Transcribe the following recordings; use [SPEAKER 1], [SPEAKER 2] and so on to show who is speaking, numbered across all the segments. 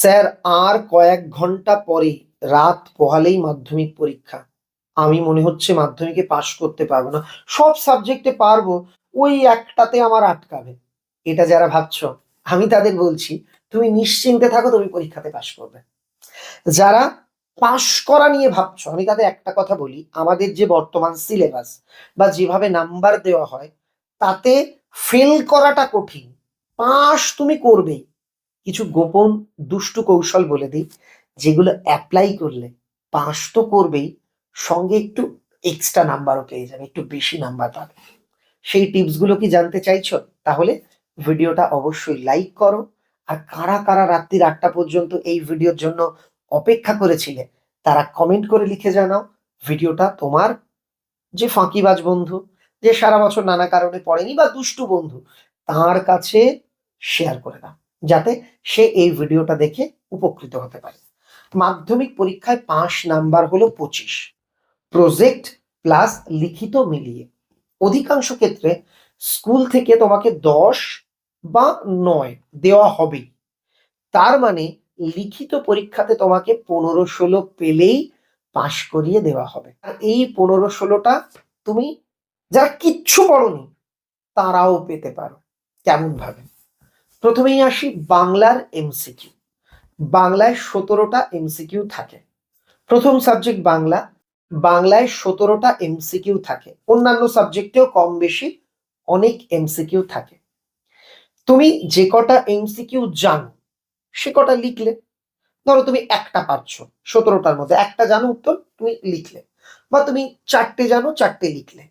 [SPEAKER 1] Sir, আর কয়েক ঘণ্টা পরে রাত পোহালেই মাধ্যমিক পরীক্ষা। আমি মনে হচ্ছে মাধ্যমিকে পাশ করতে পারব না। সব সাবজেক্টে পারব, ওই একটাতে আমার আটকাবে। এটা যারা ভাবছ, আমি তাদের বলছি, তুমি নিশ্চিন্তে থাকো, তুমি পরীক্ষাতে পাশ করবে। যারা পাশ করা নিয়ে ভাবছ, আমি তাদের একটা কথা বলি, আমাদের যে বর্তমান সিলেবাস বা যেভাবে নাম্বার দেওয়া হয়, তাতে ফেল করাটা কঠিন। পাশ তুমি করবেই। কিছু গোপন দুষ্টু কৌশল বলে দিই, যেগুলো অ্যাপ্লাই করলে পাশ তো করবেই, সঙ্গে একটু এক্সট্রা নাম্বারও পেয়ে যাবে, একটু বেশি নাম্বার পাবে। সেই টিপসগুলো কি জানতে চাইছো? তাহলে ভিডিওটা অবশ্যই লাইক করো। আর কারা কারা রাত্রির আটটা পর্যন্ত এই ভিডিওর জন্য অপেক্ষা করেছিলে, তারা কমেন্ট করে লিখে জানাও, ভিডিওটা তোমার যে ফাঁকিবাজ বন্ধু, যে সারা বছর নানা কারণে পড়েনি বা দুষ্টু বন্ধু, তার কাছে শেয়ার করে দাও। যাতে সে এই ভিডিওটা দেখে উপকৃত হতে পারে। মাধ্যমিক পরীক্ষায় পাঁচ নাম্বার হলো পঁচিশ। প্রজেক্ট প্লাস লিখিত মিলিয়ে। অধিকাংশ ক্ষেত্রে স্কুল থেকে তোমাকে দশ বা নয় দেওয়া হবেই। তার মানে লিখিত পরীক্ষাতে তোমাকে পনেরো ষোলো পেলেই পাশ করিয়ে দেওয়া হবে। আর এই পনেরো ষোলোটা তুমি যারা কিচ্ছু পড়নি তারাও পেতে পারো। কেমন ভাবে প্রথমেই আসি বাংলার এমসিকিউ বাংলায় সতেরোটা এমসিকিউ থাকে। প্রথম সাবজেক্ট বাংলা। বাংলায় সতেরোটা এমসিকিউ থাকে। অন্যান্য সাবজেক্টেও কম বেশি অনেক এমসিকিউ থাকে। তুমি যে কটা এমসিকিউ জানো, সে কটা লিখলে? ধরো তুমি একটা পারছ সতেরোটার মধ্যে একটা জানো উত্তর, তুমি লিখলে। বা তুমি চারটে জানো, চারটে লিখলে।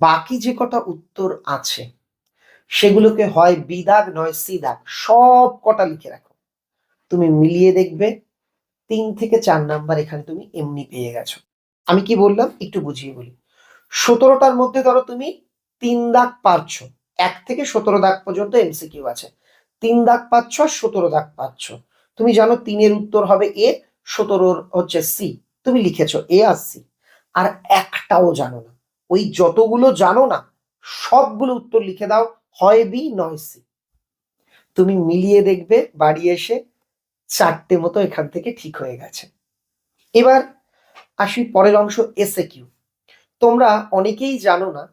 [SPEAKER 1] বাকি যে কটা উত্তর আছে সেগুলোকে হয় বি দাগ নয় সি দাগ সব কটা লিখে রাখো। তুমি মিলিয়ে দেখবে, তিন থেকে চার নাম্বার এখানে তুমি এমনি পেয়ে গেছো। আমি কি বললাম? একটু বুঝিয়ে বলি। সতেরোটার মধ্যে ধরো তুমি তিন দাগ পারছ এক থেকে সতেরো দাগ পর্যন্ত এমসিকিউ আছে। তিন দাগ পাচ্ছ আর সতেরো দাগ পাচ্ছ। তুমি জানো তিনের উত্তর হবে এ সতেরোর হচ্ছে সি তুমি লিখেছো এ আর সি আর একটাও জানো না। ওই যতগুলো জানো না, সবগুলো উত্তর লিখে দাও। হয় বি নয় সি তুমি মিলিয়ে দেখবে, বাড়ি এসে চারটে মতো এখান থেকে ঠিক হয়ে গেছে। এবার আসি পরের অংশ এসে কিউ তোমরা অনেকেই জানো না,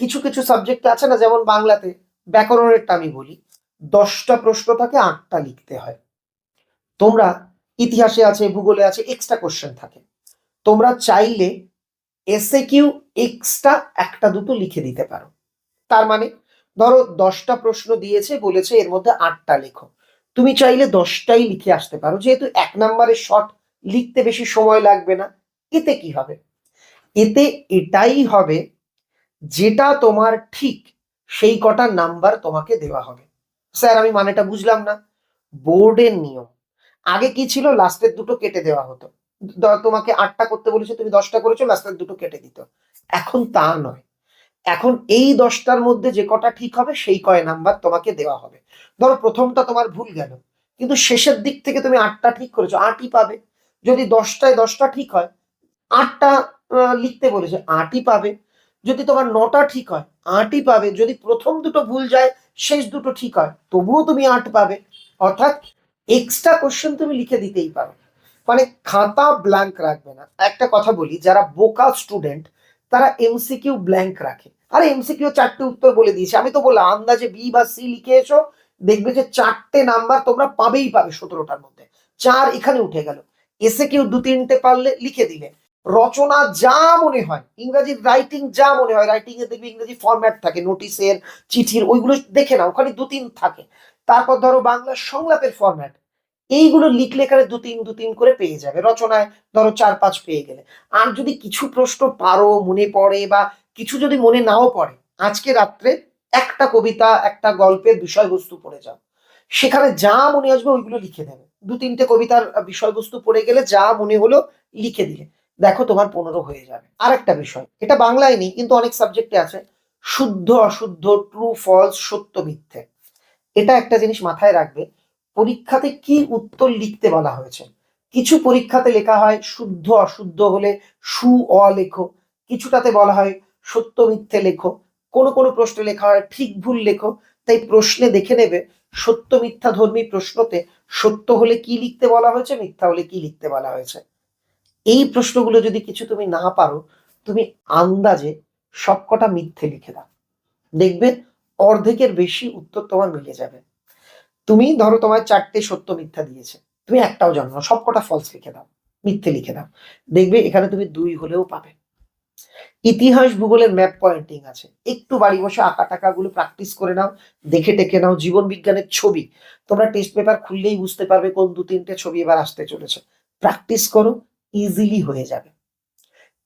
[SPEAKER 1] কিছু কিছু সাবজেক্ট আছে না, যেমন বাংলাতে ব্যাকরণেরটা আমি বলি। দশটা প্রশ্ন থাকে, আটটা লিখতে হয়। তোমরা ইতিহাসে আছে, ভূগোলে আছে এক্সট্রা কোশ্চেন থাকে। তোমরা চাইলে এসে কিউ এক্সট্রা একটা দুটো লিখে দিতে পারো। তার মানে ধরো দশটা প্রশ্ন দিয়েছে, বলেছে এর মধ্যে আটটা লেখো। তুমি চাইলে দশটাই লিখে আসতে পারো, যেহেতু এক নম্বরের শর্ট লিখতে বেশি সময় লাগবে না। এতে কি হবে? এতে এটাই হবে, যেটা তোমার ঠিক সেই কটা নাম্বার তোমাকে দেওয়া হবে। স্যার, আমি মানেটা বুঝলাম না। বোর্ডের নিয়ম। আগে কি ছিল? লাস্টের দুটো কেটে দেওয়া হতো। তোমাকে আটটা করতে বলেছে, তুমি দশটা করেছ, লাস্টের দুটো কেটে দিত। এখন তা নয়। এখন এই দশটার মধ্যে যে কটা ঠিক হবে, সেই কয় নাম্বার তোমাকে দেওয়া হবে। ধরো প্রথমটা তোমার ভুল গেল, কিন্তু শেষের দিক থেকে তুমি আটটা ঠিক করেছ, আটই পাবে। যদি দশটায় দশটা ঠিক হয়, আটটা লিখতে বলেছে, আটই পাবে। যদি তোমার নটা ঠিক হয়, আটই পাবে। যদি প্রথম দুটো ভুল যায়, শেষ দুটো ঠিক হয়, তবুও তুমি আট পাবে। অর্থাৎ এক্সট্রা কোশ্চেন তুমি লিখে দিতেই পারো। মানে খাতা ব্ল্যাঙ্ক রাখবে না। একটা কথা বলি, যারা বোকা স্টুডেন্ট তারা এমসিকিউ ব্ল্যাঙ্ক রাখে। আরে এমসিকিউ চারটে উত্তর বলে দিয়েছে। আমি তো বললাম, আন্দাজে বি বা সি লিখে এসো, দেখবে যে চারটে নাম্বার তোমরা পাবেই পাবে সতেরোটার মধ্যে। চার এখানে উঠে গেল। এসে কেউ দু তিনটে পারলে লিখে দিলে। রচনা যা মনে হয় ইংরাজি রাইটিং যা মনে হয় রাইটিং এ দেখবে ইংরেজি ফরম্যাট থাকে নোটিশের চিঠির, ওইগুলো দেখে না ওখানে দু তিন থাকে। তারপর ধরো বাংলা সংলাপের ফরম্যাট এইগুলো লিখলে এখানে দু তিন দু তিন করে পেয়ে যাবে। রচনায় ধরো চার, পাঁচ পেয়ে গেলে। আর যদি কিছু প্রশ্ন পারো, মনে পড়ে বা কিছু যদি মনে নাও পড়ে, আজকে রাত্রে একটা কবিতা, একটা গল্পের বিষয়বস্তু পড়ে যাও। সেখানে যা মনে আসবে ওইগুলো লিখে দেবে। দু তিনটে কবিতার বিষয়বস্তু পড়ে গেলে যা মনে হলো লিখে দিলে। দেখো তোমার পনেরো হয়ে যাবে। আর একটা বিষয়, এটা বাংলায় নেই, কিন্তু অনেক সাবজেক্টে আছে। শুদ্ধ, অশুদ্ধ ট্রু ফলস সত্য, মিথ্যে। এটা একটা জিনিস মাথায় রাখবে পরীক্ষাতে কি উত্তর লিখতে বলা হয়েছে? কিছু পরীক্ষাতে লেখা হয় শুদ্ধ অশুদ্ধ হলে সু, অ লেখো। কিছুটাতে বলা হয় সত্য মিথ্যে লেখো। কোনো কোনো প্রশ্নে লেখা হয় ঠিক ভুল লেখো। তাই প্রশ্নে দেখে নেবে সত্য মিথ্যা ধর্মী প্রশ্নতে সত্য হলে কি লিখতে বলা হয়েছে, মিথ্যা হলে কি লিখতে বলা হয়েছে? এই প্রশ্নগুলো যদি কিছু তুমি না পারো, তুমি আন্দাজে সবকটা মিথ্যে লিখে দাও। দেখবে অর্ধেকের বেশি উত্তর তোমার মিলে যাবে। তুমি ধরো তোমার চারটে সত্য মিথ্যা দিয়েছে। তুমি একটাও জানো না, সবকটা ফলস লিখে দাও, মিথ্যে লিখে দাও। দেখবে এখানে তুমি দুই হলেও পাবে। ইতিহাস, ভূগোলের ম্যাপ পয়েন্টিং আছে। একটু বাড়ি বসে আঁকা টাকাগুলো প্র্যাকটিস করে নাও, দেখে টেকে নাও, জীবন বিজ্ঞানের ছবি। তোমরা টেস্ট পেপার খুললেই বুঝতে পারবে কোন দু তিনটে ছবি এবার আসতে চলেছে। প্র্যাকটিস করো ইজিলি হয়ে যাবে।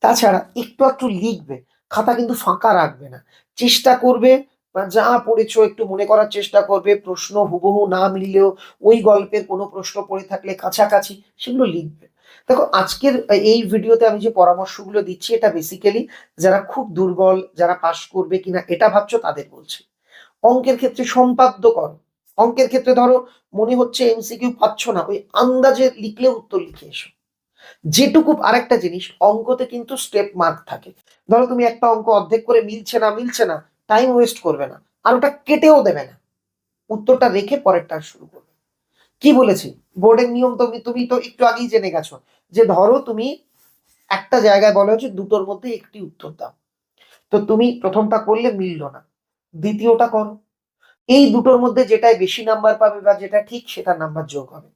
[SPEAKER 1] তাছাড়া একটু একটু লিখবে, খাতা কিন্তু ফাঁকা রাখবে না। চেষ্টা করবে বা যা পড়েছো একটু মনে করার চেষ্টা করবে, প্রশ্ন হুবহু না মিললেও ওই গল্পের কোনো প্রশ্ন পড়ে থাকলে কাছাকাছি সেগুলো লিখবে। দেখো, আজকের এই ভিডিওতে আমি যে পরামর্শগুলো দিচ্ছি, এটা বেসিক্যালি যারা খুব দুর্বল, যারা পাশ করবে কিনা এটা ভাবছ তাদের বলছি। অঙ্কের ক্ষেত্রে সম্পাদ্য করো অঙ্কের ক্ষেত্রে ধরো, মনে হচ্ছে এমসিকিউ পাচ্ছ না, ওই আন্দাজে লিখলে উত্তর লিখে এসো। যেটুকু আরেকটা জিনিস, অঙ্কতে কিন্তু স্টেপ মার্ক থাকে। ধরো, তুমি একটা অঙ্ক অর্ধেক করে মিলছে না মিলছে না টাইম ওয়েস্ট করবে না, আর ওটা কেটেও দেবে না। উত্তরটা রেখে পরেরটা শুরু করবে। কি বলেছি? বোর্ডের নিয়ম তুমি তুমি তো একটু আগেই জেনে গেছো যে ধরো তুমি একটা জায়গায় বলা হচ্ছে দুটোর মধ্যে একটি উত্তর দাও। তো তুমি প্রথমটা করলে মিললো না, দ্বিতীয়টা করো। এই দুটোর মধ্যে যেটাই বেশি নাম্বার পাবে বা যেটা ঠিক সেটা নাম্বার যোগ হবে।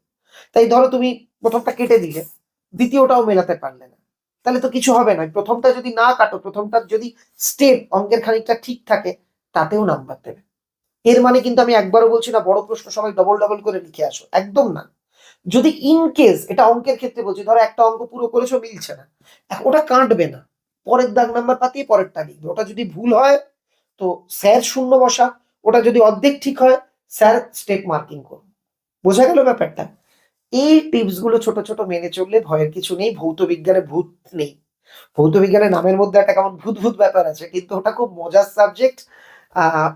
[SPEAKER 1] তাই ধরো তুমি প্রথমটা কেটে দিলে, দ্বিতীয়টাও মেলাতে পারলে না। তাহলে তো কিছু হবে না। প্রথমটা যদি না কাটো প্রথমটা যদি স্টেপ অঙ্কের খানিকটা ঠিক থাকে, তাতেও নাম্বার দেবে। এর মানে কিন্তু আমি একবারও বলছি না, বড় প্রশ্ন সবাই ডবল ডবল করে লিখে আসো। একদম না। যদি ইন কেস এটা অঙ্কের ক্ষেত্রে বলছি, ধরো একটা অঙ্ক পুরো করেছ, মিলছে না। ওটা কাটবে না। পরের দাগ নাম্বার পাতিয়ে পরেরটা লিখবে। ওটা যদি ভুল হয়, তো স্যার শূন্য বসা। ওটা যদি অর্ধেক ঠিক হয়, স্যার স্টেপ মার্কিং করুন। বোঝা গেল ব্যাপারটা? এই টিপসগুলো ছোট ছোট মেনে চললে ভয়ের কিছু নেই, ভৌত বিজ্ঞানে ভূত নেই। ভৌত বিজ্ঞানের নামের মধ্যে একটা কেমন ভূত ভূত ব্যাপার আছে, কিন্তু ওটা খুব মজার সাবজেক্ট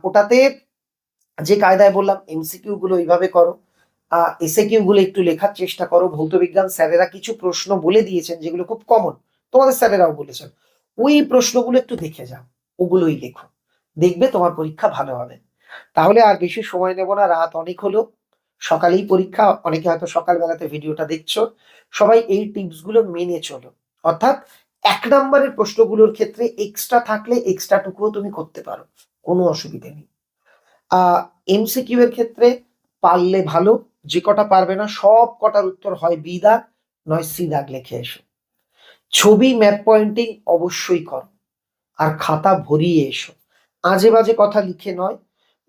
[SPEAKER 1] ওটাতে যে কায়দায় বললাম এমসিকিউ গুলো এইভাবে করো এসে কিউ গুলো একটু লেখার চেষ্টা করো। ভৌত বিজ্ঞান স্যারেরা কিছু প্রশ্ন বলে দিয়েছেন, যেগুলো খুব কমন তোমাদের স্যারেরাও বলেছেন। ওই প্রশ্নগুলো একটু দেখে যাও, ওগুলোই লেখো। দেখবে তোমার পরীক্ষা ভালো হবে। তাহলে আর বেশি সময় নেব না, রাত অনেক হলো। সকালেই পরীক্ষা, অনেকে হয়তো সকালবেলাতে ভিডিওটা দেখছ। সবাই এই টিপসগুলো মেনে চলো। অর্থাৎ এক নম্বরের প্রশ্নগুলোর ক্ষেত্রে এক্সট্রা থাকলে এক্সট্রা টুকুও তুমি করতে পারো। কোনো অসুবিধে নেই। এমসিকিউ এর ক্ষেত্রে পারলে ভালো, যে কটা পারবে না, সব কটার উত্তর হয় বি দাগ, নয় সি দাগ লিখে এসো। ছবি ম্যাপ পয়েন্টিং অবশ্যই করো। আর খাতা ভরিয়ে এসো। আজে বাজে কথা লিখে নয়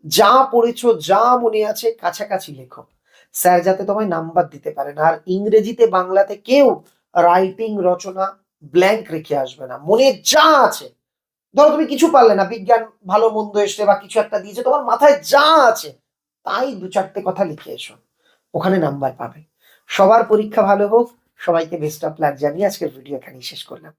[SPEAKER 1] যা পড়েছো, যা মনে আছে, কাছাকাছি লেখো। স্যার যাতে তোমায় নাম্বার দিতে পারেন। আর ইংরেজিতে, বাংলাতে কেউ রাইটিং রচনা ব্ল্যাঙ্ক রেখে আসবে না। মনে যা আছে। ধরো তুমি কিছু পারলে না, বিজ্ঞান ভালো মন্দ এসে বা কিছু একটা দিয়েছে, তোমার মাথায় যা আছে, তাই দু চারটে কথা লিখে এসো। ওখানে নাম্বার পাবে। সবার পরীক্ষা ভালো হোক। সবাইকে বেস্ট অফ লাক জানিয়ে আজকের ভিডিও এখানেই শেষ করলাম।